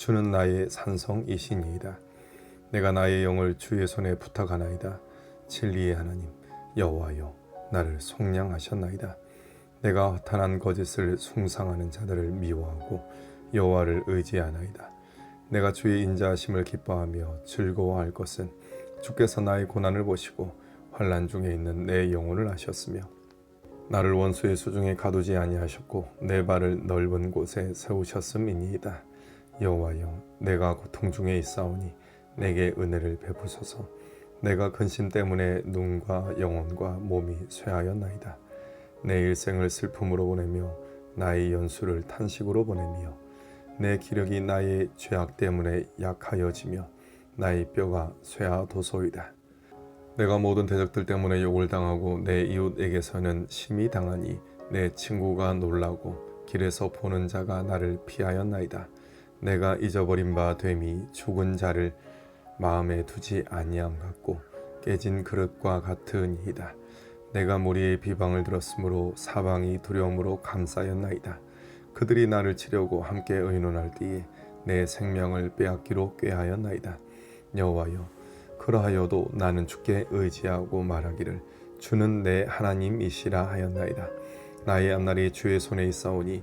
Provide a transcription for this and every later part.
주는 나의 산성이시니이다. 내가 나의 영을 주의 손에 부탁하나이다. 진리의 하나님 여호와여 나를 속량하셨나이다. 내가 허탄한 거짓을 숭상하는 자들을 미워하고 여호와를 의지하나이다. 내가 주의 인자하심을 기뻐하며 즐거워할 것은 주께서 나의 고난을 보시고 환란 중에 있는 내 영혼을 하셨으며 나를 원수의 수중에 가두지 아니하셨고 내 발을 넓은 곳에 세우셨음이니이다. 여호와여 내가 고통 중에 있사오니 내게 은혜를 베푸소서. 내가 근심 때문에 눈과 영혼과 몸이 쇠하였나이다. 내 일생을 슬픔으로 보내며 나의 연수를 탄식으로 보내며 내 기력이 나의 죄악 때문에 약하여지며 나의 뼈가 쇠하도소이다. 내가 모든 대적들 때문에 욕을 당하고 내 이웃에게서는 심히 당하니 내 친구가 놀라고 길에서 보는 자가 나를 피하였나이다 내가 잊어버린 바 됨이 죽은 자를 마음에 두지 아니함 같고 깨진 그릇과 같으니이다. 내가 무리의 비방을 들었으므로 사방이 두려움으로 감싸였나이다. 그들이 나를 치려고 함께 의논할 때에 내 생명을 빼앗기로 꾀하였나이다. 여호와여, 그러하여도 나는 주께 의지하고 말하기를 주는 내 하나님이시라 하였나이다. 나의 앞날이 주의 손에 있사오니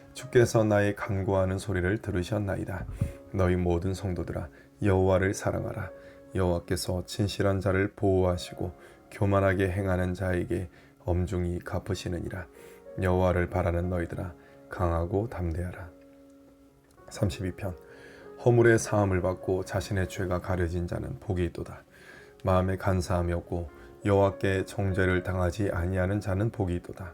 주께서 나의 간구하는 소리를 들으셨나이다. 너희 모든 성도들아 여호와를 사랑하라. 여호와께서 진실한 자를 보호하시고 교만하게 행하는 자에게 엄중히 갚으시느니라. 여호와를 바라는 너희들아 강하고 담대하라. 32편 허물의 사함을 받고 자신의 죄가 가려진 자는 복이 있도다. 마음에 간사함이 없고 여호와께 정죄를 당하지 아니하는 자는 복이 있도다.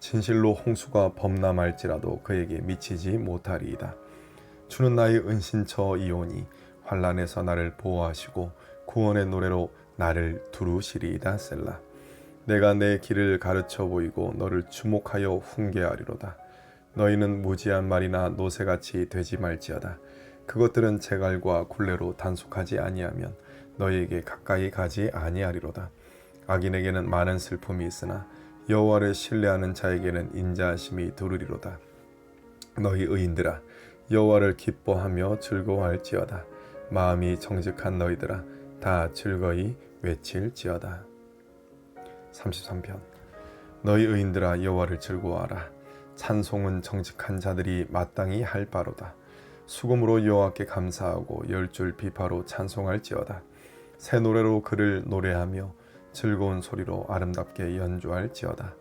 진실로 홍수가 범람할지라도 그에게 미치지 못하리이다. 주는 나의 은신처 이오니 환란에서 나를 보호하시고 구원의 노래로 나를 두루시리이다 셀라. 내가 내 길을 가르쳐 보이고 너를 주목하여 훈계하리로다. 너희는 무지한 말이나 노새같이 되지 말지어다. 그것들은 제갈과 굴레로 단속하지 아니하면 너희에게 가까이 가지 아니하리로다. 악인에게는 많은 슬픔이 있으나 여호와를 신뢰하는 자에게는 인자하심이 두르리로다. 너희 의인들아 여호와를 기뻐하며 즐거워할지어다. 마음이 정직한 너희들아 다 즐거이 외칠지어다. 33편 너희 의인들아 여호와를 즐거워하라. 찬송은 정직한 자들이 마땅히 할 바로다. 수금으로 여호와께 감사하고 열 줄 비파로 찬송할지어다. 새 노래로 그를 노래하며 즐거운 소리로 아름답게 연주할지어다.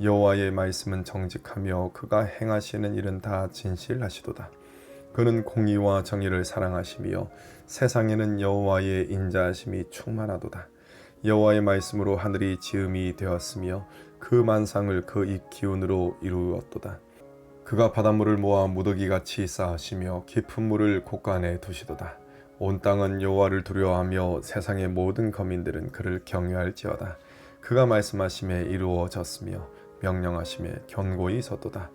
여호와의 말씀은 정직하며 그가 행하시는 일은 다 진실하시도다. 그는 공의와 정의를 사랑하시며 세상에는 여호와의 인자하심이 충만하도다. 여호와의 말씀으로 하늘이 지음이 되었으며 그 만상을 그 입 기운으로 이루었도다. 그가 바닷물을 모아 무더기 같이 쌓으시며 깊은 물을 곳간에 두시도다. 온 땅은 여호와를 두려워하며 세상의 모든 거민들은 그를 경외할지어다. 그가 말씀하심에 이루어졌으며 명령하심에 견고히 섰도다.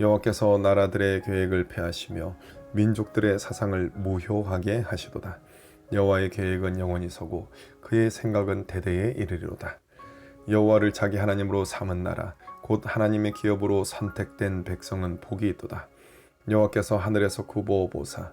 여호와께서 나라들의 계획을 폐하시며 민족들의 사상을 무효하게 하시도다. 여호와의 계획은 영원히 서고 그의 생각은 대대에 이르리로다. 여호와를 자기 하나님으로 삼은 나라 곧 하나님의 기업으로 선택된 백성은 복이 있도다. 여호와께서 하늘에서 굽어 보사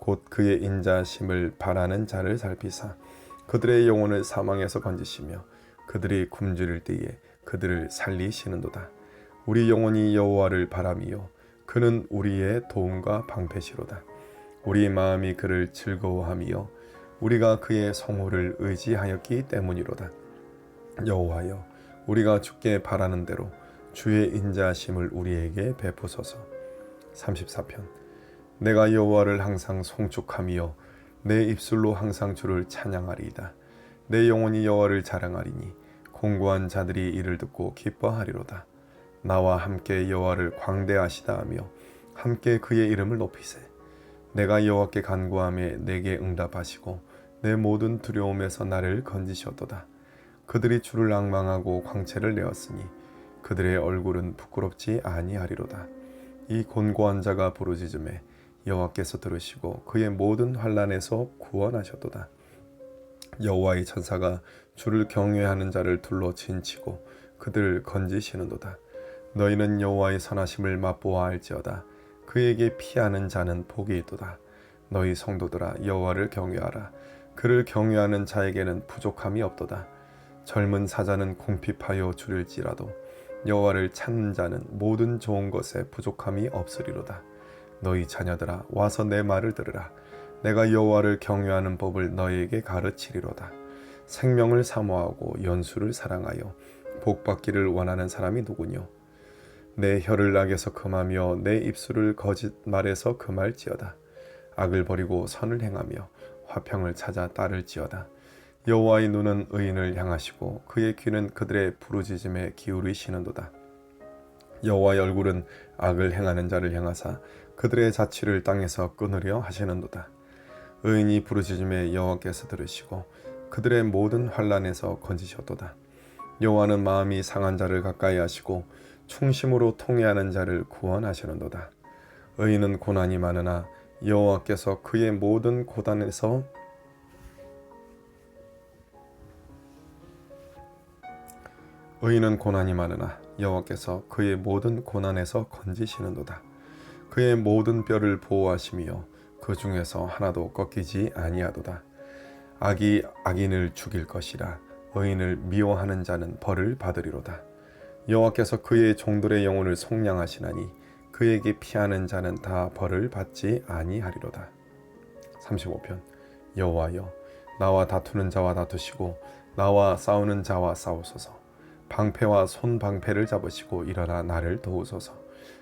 곧 그의 인자심을 바라는 자를 살피사 그들의 영혼을 사망에서 건지시며 그들이 굶주릴 때에 그들을 살리시는도다. 우리 영혼이 여호와를 바라미요 그는 우리의 도움과 방패시로다. 우리 마음이 그를 즐거워하며 우리가 그의 성호를 의지하였기 때문이로다. 여호와여 우리가 주께 바라는 대로 주의 인자심을 우리에게 베푸소서. 34편 내가 여호와를 항상 송축하며 내 입술로 항상 주를 찬양하리이다. 내 영혼이 여호와를 자랑하리니 공고한 자들이 이를 듣고 기뻐하리로다. 나와 함께 여호와를 광대하시다 하며 함께 그의 이름을 높이세. 내가 여호와께 간구함에 내게 응답하시고 내 모든 두려움에서 나를 건지셨도다. 그들이 주를 앙망하고 광채를 내었으니 그들의 얼굴은 부끄럽지 아니하리로다. 이 곤고한 자가 부르짖음에 여호와께서 들으시고 그의 모든 환란에서 구원하셨도다. 여호와의 천사가 주를 경외하는 자를 둘러 진치고 그들을 건지시는도다. 너희는 여호와의 선하심을 맛보아 알지어다. 그에게 피하는 자는 복이 있도다. 너희 성도들아 여호와를 경외하라. 그를 경외하는 자에게는 부족함이 없도다. 젊은 사자는 궁핍하여 줄일지라도 여호와를 찾는 자는 모든 좋은 것에 부족함이 없으리로다. 너희 자녀들아 와서 내 말을 들으라. 내가 여호와를 경외하는 법을 너희에게 가르치리로다. 생명을 사모하고 연수를 사랑하여 복 받기를 원하는 사람이 누구뇨? 내 혀를 악에서 금하며 내 입술을 거짓말에서 금할지어다. 악을 버리고 선을 행하며 화평을 찾아 따를지어다. 여호와의 눈은 의인을 향하시고 그의 귀는 그들의 부르짖음에 기울이시는도다. 여호와의 얼굴은 악을 행하는 자를 향하사 그들의 자취를 땅에서 끊으려 하시는도다. 의인이 부르짖음에 여호와께서 들으시고 그들의 모든 환란에서 건지셨도다. 여호와는 마음이 상한 자를 가까이 하시고 충심으로 통회하는 자를 구원하시는도다. 의인은 고난이 많으나 여호와께서 그의 모든 고단에서 의인은 고난이 많으나 여호와께서 그의 모든 고난에서 건지시는도다. 그의 모든 뼈를 보호하시며 그 중에서 하나도 꺾이지 아니하도다. 악이 악인을 죽일 것이라 의인을 미워하는 자는 벌을 받으리로다. 여호와께서 그의 종들의 영혼을 속량하시나니 그에게 피하는 자는 다 벌을 받지 아니하리로다. 35편 여호와여 나와 다투는 자와 다투시고 나와 싸우는 자와 싸우소서. 방패와 손방패를 잡으시고 일어나 나를 도우소서.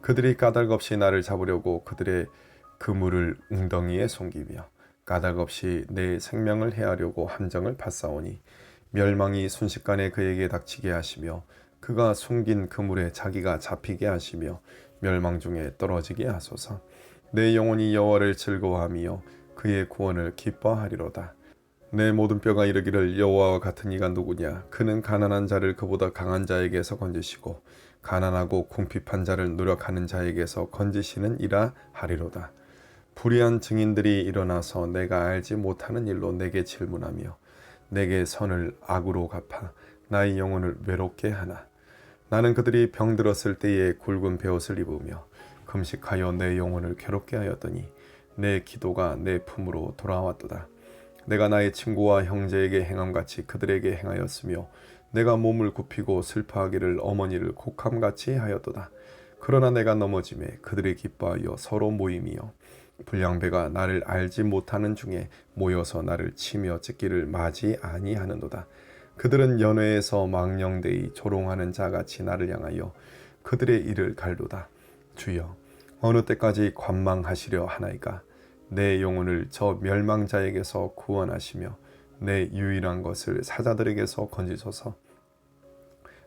그들이 까닭없이 나를 잡으려고 그들의 그물을 웅덩이에 숨기며 까닭없이 내 생명을 해하려고 함정을 파싸오니 멸망이 순식간에 그에게 닥치게 하시며 그가 숨긴 그물에 자기가 잡히게 하시며 멸망 중에 떨어지게 하소서. 내 영혼이 여호와를 즐거워하며 그의 구원을 기뻐하리로다. 내 모든 뼈가 이르기를 여호와와 같은 이가 누구냐 그는 가난한 자를 그보다 강한 자에게서 건지시고 가난하고 궁핍한 자를 노력하는 자에게서 건지시는 이라 하리로다. 불의한 증인들이 일어나서 내가 알지 못하는 일로 내게 질문하며 내게 선을 악으로 갚아 나의 영혼을 외롭게 하나 나는 그들이 병들었을 때에 굵은 베옷을 입으며 금식하여 내 영혼을 괴롭게 하였더니 내 기도가 내 품으로 돌아왔도다. 내가 나의 친구와 형제에게 행함같이 그들에게 행하였으며 내가 몸을 굽히고 슬퍼하기를 어머니를 곡함같이 하였도다. 그러나 내가 넘어짐에 그들이 기뻐하여 서로 모임이요 불량배가 나를 알지 못하는 중에 모여서 나를 치며 찢기를 맞이 아니하는도다. 그들은 연회에서 망령되이 조롱하는 자같이 나를 향하여 그들의 일을 갈도다. 주여 어느 때까지 관망하시려 하나이까 내 영혼을 저 멸망자에게서 구원하시며 내 유일한 것을 사자들에게서 건지소서.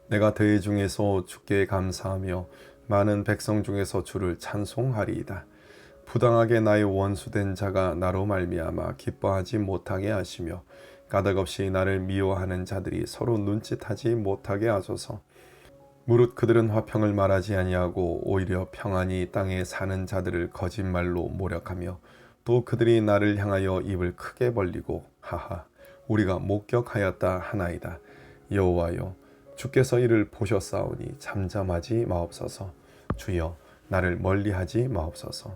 내가 대회 중에서 주께 감사하며 많은 백성 중에서 주를 찬송하리이다. 부당하게 나의 원수된 자가 나로 말미암아 기뻐하지 못하게 하시며 까닭없이 나를 미워하는 자들이 서로 눈짓하지 못하게 하소서. 무릇 그들은 화평을 말하지 아니하고 오히려 평안히 땅에 사는 자들을 거짓말로 모략하며 또 그들이 나를 향하여 입을 크게 벌리고 하하 우리가 목격하였다 하나이다. 여호와여 주께서 이를 보셨사오니 잠잠하지 마옵소서. 주여 나를 멀리하지 마옵소서.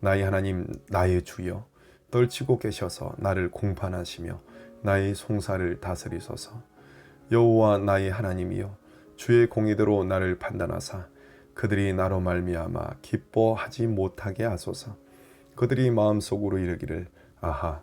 나의 하나님 나의 주여 떨치고 계셔서 나를 공판하시며 나의 송사를 다스리소서. 여호와 나의 하나님이여 주의 공의대로 나를 판단하사 그들이 나로 말미암아 기뻐하지 못하게 하소서. 그들이 마음속으로 이르기를 아하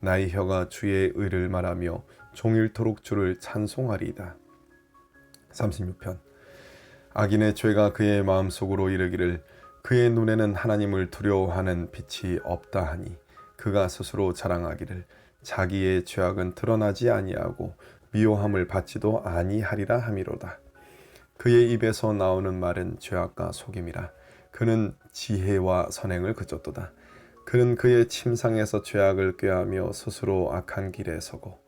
나의 혀가 주의 의를 말하며 종일토록 주를 찬송하리이다. 36편 악인의 죄가 그의 마음속으로 이르기를 그의 눈에는 하나님을 두려워하는 빛이 없다 하니 그가 스스로 자랑하기를 자기의 죄악은 드러나지 아니하고 미워함을 받지도 아니하리라 함이로다. 그의 입에서 나오는 말은 죄악과 속임이라 그는 지혜와 선행을 그쳤도다. 그는 그의 침상에서 죄악을 꾀하며 스스로 악한 길에 서고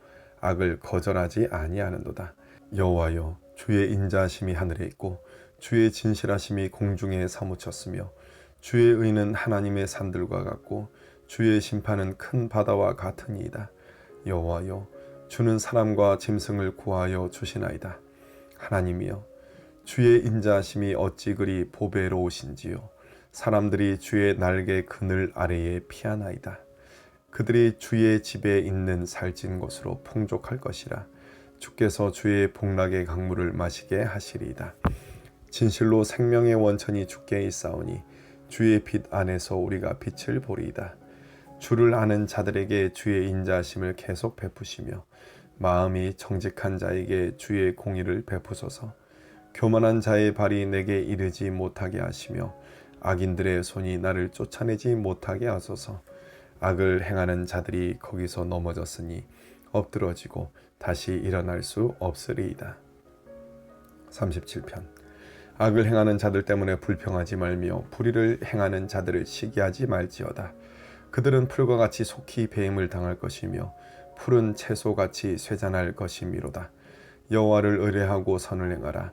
악을 거절하지 아니하는도다. 여호와여 주의 인자심이 하늘에 있고 주의 진실하심이 공중에 사무쳤으며 주의 의는 하나님의 산들과 같고 주의 심판은 큰 바다와 같으니이다. 여호와여 주는 사람과 짐승을 구하여 주시나이다. 하나님이여 주의 인자하심이 어찌 그리 보배로우신지요 사람들이 주의 날개 그늘 아래에 피하나이다. 그들이 주의 집에 있는 살찐 것으로 풍족할 것이라. 주께서 주의 복락의 강물을 마시게 하시리이다. 진실로 생명의 원천이 주께 있사오니 주의 빛 안에서 우리가 빛을 보리이다. 주를 아는 자들에게 주의 인자하심을 계속 베푸시며 마음이 정직한 자에게 주의 공의를 베푸소서. 교만한 자의 발이 내게 이르지 못하게 하시며 악인들의 손이 나를 쫓아내지 못하게 하소서. 악을 행하는 자들이 거기서 넘어졌으니 엎드러지고 다시 일어날 수 없으리이다. 37편 악을 행하는 자들 때문에 불평하지 말며 불의를 행하는 자들을 시기하지 말지어다. 그들은 풀과 같이 속히 배임을 당할 것이며 푸른 채소같이 쇠잔할 것이미로다. 여호와를 의뢰하고 선을 행하라.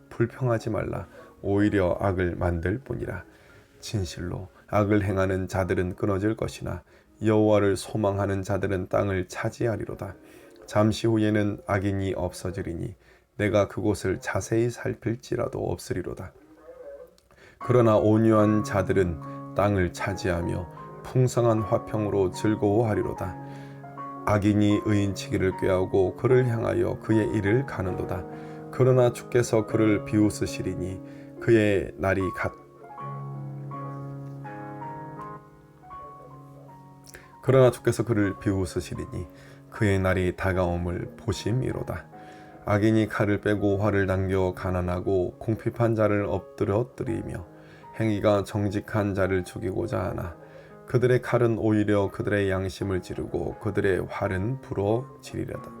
불평하지 말라 오히려 악을 만들 뿐이라 진실로 악을 행하는 자들은 끊어질 것이나 여호와를 소망하는 자들은 땅을 차지하리로다. 잠시 후에는 악인이 없어지리니 내가 그곳을 자세히 살필지라도 없으리로다. 그러나 온유한 자들은 땅을 차지하며 풍성한 화평으로 즐거워하리로다. 악인이 의인치기를 꾀하고 그를 향하여 그의 일을 가는도다. 그러나 주께서 그를 비웃으시리니 그의 날이 갓 그러나 주께서 그를 비웃으시리니 그의 날이 다가옴을 보심이로다. 악인이 칼을 빼고 활을 당겨 가난하고 궁핍한 자를 엎드러뜨리며 행위가 정직한 자를 죽이고자 하나 그들의 칼은 오히려 그들의 양심을 찌르고 그들의 활은 부러지리려다.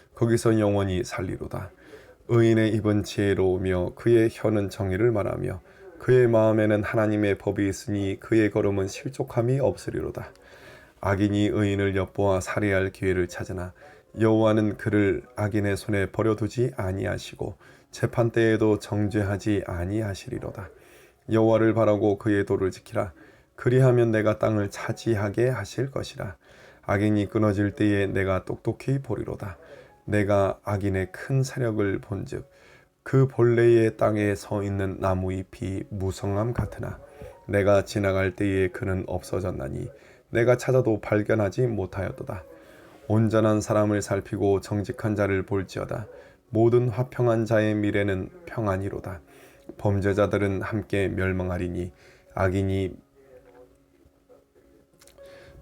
거기서 영원히 살리로다. 의인의 입은 지혜로우며 그의 혀는 정의를 말하며 그의 마음에는 하나님의 법이 있으니 그의 걸음은 실족함이 없으리로다. 악인이 의인을 엿보아 살해할 기회를 찾으나 여호와는 그를 악인의 손에 버려두지 아니하시고 재판 때에도 정죄하지 아니하시리로다. 여호와를 바라고 그의 도를 지키라. 그리하면 내가 땅을 차지하게 하실 것이라. 악인이 끊어질 때에 내가 똑똑히 보리로다. 내가 악인의 큰 세력을 본즉 그 본래의 땅에 서 있는 나무 잎이 무성함 같으나 내가 지나갈 때에 그는 없어졌나니 내가 찾아도 발견하지 못하였도다. 온전한 사람을 살피고 정직한 자를 볼지어다. 모든 화평한 자의 미래는 평안이로다. 범죄자들은 함께 멸망하리니 악인이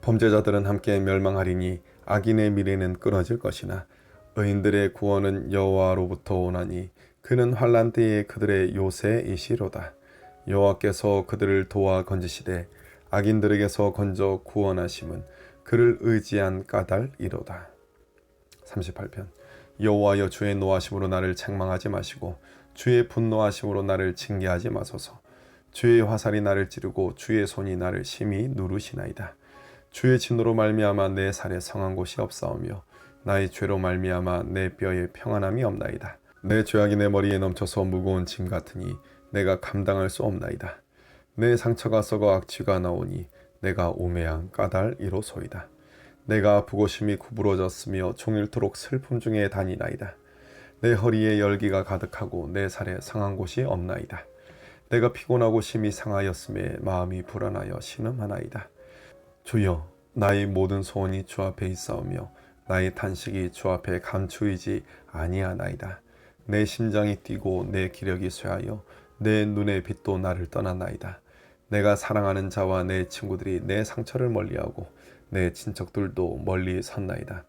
범죄자들은 함께 멸망하리니 악인의 미래는 끊어질 것이나 의인들의 구원은 여호와로부터 오나니 그는 환란 때에 그들의 요새이시로다. 여호와께서 그들을 도와 건지시되 악인들에게서 건져 구원하심은 그를 의지한 까닭이로다. 38편 여호와여 주의 노하심으로 나를 책망하지 마시고 주의 분노하심으로 나를 징계하지 마소서. 주의 화살이 나를 찌르고 주의 손이 나를 심히 누르시나이다. 주의 진노로 말미암아 내 살에 성한 곳이 없사오며 나의 죄로 말미암아 내 뼈에 평안함이 없나이다. 내 죄악이 내 머리에 넘쳐서 무거운 짐 같으니 내가 감당할 수 없나이다. 내 상처가 썩어 악취가 나오니 내가 우매한 까닭이로소이다. 내가 아프고 심히 구부러졌으며 종일토록 슬픔 중에 다니나이다. 내 허리에 열기가 가득하고 내 살에 상한 곳이 없나이다. 내가 피곤하고 심히 상하였음에 마음이 불안하여 신음하나이다. 주여, 나의 모든 소원이 주 앞에 있사오며 나의 탄식이 주 앞에 감추이지 아니하나이다. 내 심장이 뛰고 내 기력이 쇠하여 내 눈의 빛도 나를 떠나나이다. 내가 사랑하는 자와 내 친구들이 내 상처를 멀리하고 내 친척들도 멀리 섰나이다.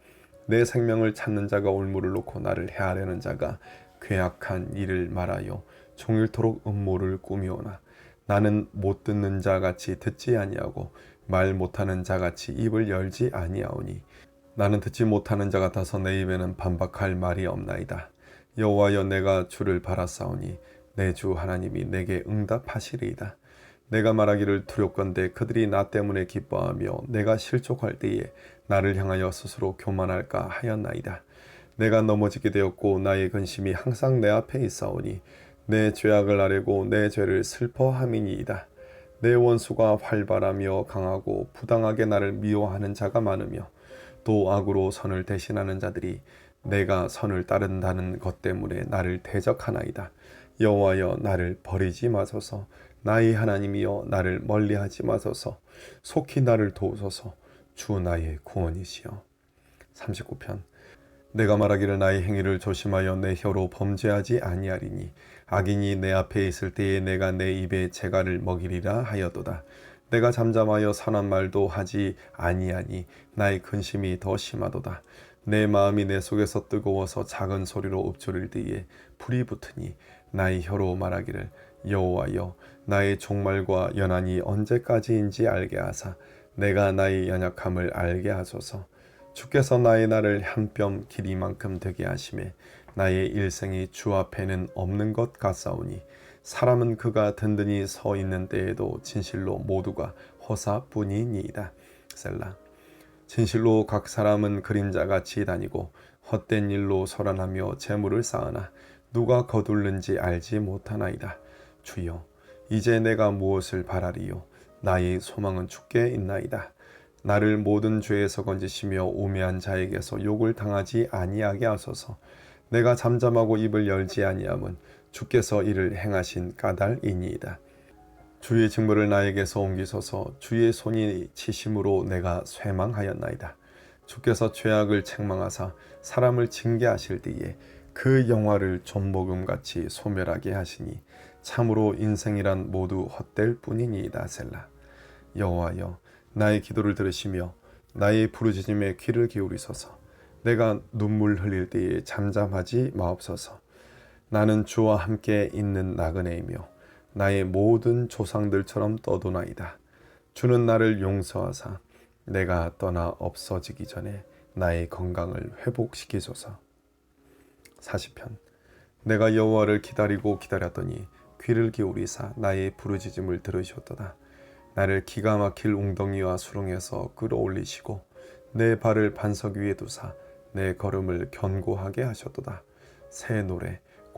내 생명을 찾는 자가 올무를 놓고 나를 해하려는 자가 괴악한 일을 말하여 종일토록 음모를 꾸미오나 나는 못 듣는 자 같이 듣지 아니하고 말 못하는 자 같이 입을 열지 아니하오니 나는 듣지 못하는 자 같아서 내 입에는 반박할 말이 없나이다. 여호와여 내가 주를 바라사오니 내 주 하나님이 내게 응답하시리이다. 내가 말하기를 두렵건대 그들이 나 때문에 기뻐하며 내가 실족할 때에 나를 향하여 스스로 교만할까 하였나이다. 내가 넘어지게 되었고 나의 근심이 항상 내 앞에 있사오니 내 죄악을 아뢰고 내 죄를 슬퍼함이니이다. 내 원수가 활발하며 강하고 부당하게 나를 미워하는 자가 많으며 또 악으로 선을 대신하는 자들이 내가 선을 따른다는 것 때문에 나를 대적하나이다. 여호와여 나를 버리지 마소서. 나의 하나님이여 나를 멀리하지 마소서. 속히 나를 도우소서. 주 나의 구원이시여. 39편 내가 말하기를 나의 행위를 조심하여 내 혀로 범죄하지 아니하리니 악인이 내 앞에 있을 때에 내가 내 입에 재갈을 먹이리라 하여도다. 내가 잠잠하여 선한 말도 하지 아니하니 나의 근심이 더 심하도다. 내 마음이 내 속에서 뜨거워서 작은 소리로 읊조릴 때에 불이 붙으니 나의 혀로 말하기를 여호와여 나의 종말과 연한이 언제까지인지 알게 하사 내가 나의 연약함을 알게 하소서. 주께서 나의 날을 한뼘 길이만큼 되게 하심에 나의 일생이 주 앞에는 없는 것 같사오니 사람은 그가 든든히 서 있는 때에도 진실로 모두가 허사뿐이니이다. 셀라. 진실로 각 사람은 그림자같이 다니고 헛된 일로 소란하며 재물을 쌓으나 누가 거둘는지 알지 못하나이다. 주여, 이제 내가 무엇을 바라리요? 나의 소망은 주께 있나이다. 나를 모든 죄에서 건지시며 우매한 자에게서 욕을 당하지 아니하게 하소서. 내가 잠잠하고 입을 열지 아니함은 주께서 이를 행하신 까닭이니이다. 주의 직무를 나에게서 옮기소서 주의 손이 치심으로 내가 쇠망하였나이다. 주께서 죄악을 책망하사 사람을 징계하실 때에 그 영화를 좀먹음같이 소멸하게 하시니 참으로 인생이란 모두 헛될 뿐이니이다 셀라. 여호와여 나의 기도를 들으시며 나의 부르짖음에 귀를 기울이소서. 내가 눈물 흘릴 때에 잠잠하지 마옵소서. 나는 주와 함께 있는 나그네이며 나의 모든 조상들처럼 떠도나이다. 주는 나를 용서하사 내가 떠나 없어지기 전에 나의 건강을 회복시키소서. 40편 내가 여호와를 기다리고 기다렸더니 귀를 기울이사 나의 부르짖음을 들으셨도다. 나를 기가 막힐 웅덩이와 수렁에서 끌어올리시고 내 발을 반석 위에 두사 내 걸음을 견고하게 하셨도다. 새 노래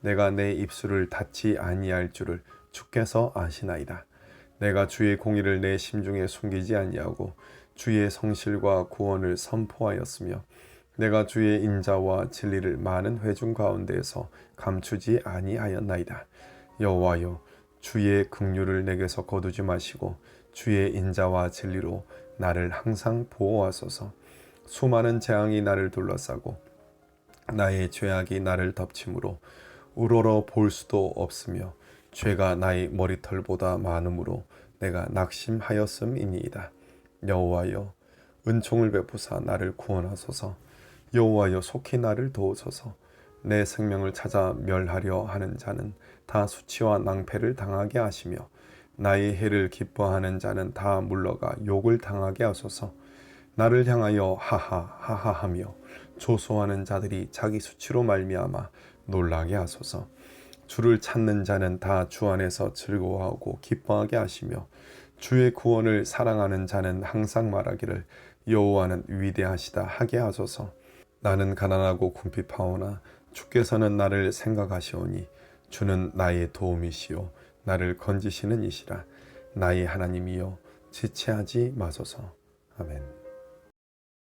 내가 내 입술을 닫지 아니할 줄을 주께서 아시나이다. 내가 주의 공의를 내 심중에 숨기지 아니하고 주의 성실과 구원을 선포하였으며 내가 주의 인자와 진리를 많은 회중 가운데에서 감추지 아니하였나이다. 여호와여 주의 긍휼을 내게서 거두지 마시고 주의 인자와 진리로 나를 항상 보호하소서. 수많은 재앙이 나를 둘러싸고 나의 죄악이 나를 덮침으로 우러러 볼 수도 없으며 죄가 나의 머리털보다 많으므로 내가 낙심하였음이니이다. 여호와여 은총을 베푸사 나를 구원하소서. 여호와여 속히 나를 도우소서. 내 생명을 찾아 멸하려 하는 자는 다 수치와 낭패를 당하게 하시며 나의 해를 기뻐하는 자는 다 물러가 욕을 당하게 하소서. 나를 향하여 하하 하하하며 조소하는 자들이 자기 수치로 말미암아 놀라게 하소서. 주를 찾는 자는 다 주 안에서 즐거워하고 기뻐하게 하시며 주의 구원을 사랑하는 자는 항상 말하기를 여호와는 위대하시다 하게 하소서. 나는 가난하고 궁핍하오나 주께서는 나를 생각하시오니 주는 나의 도움이시요 나를 건지시는 이시라 나의 하나님이여 지체하지 마소서. 아멘.